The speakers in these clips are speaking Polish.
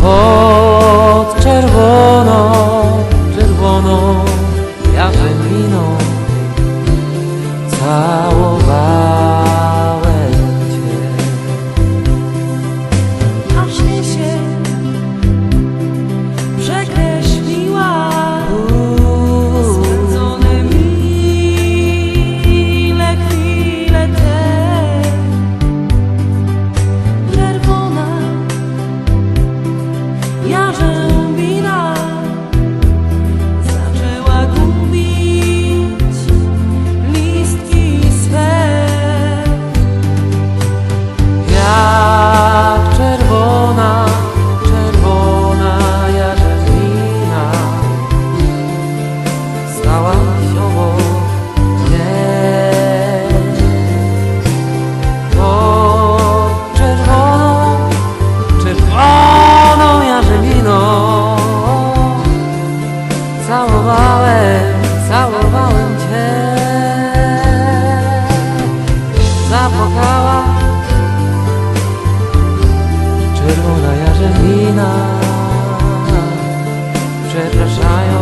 Pod czerwoną, czerwoną jarzębiną Cała treasure. wina Przepraszają.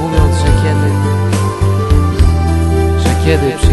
Mówiąc, że kiedy Że kiedy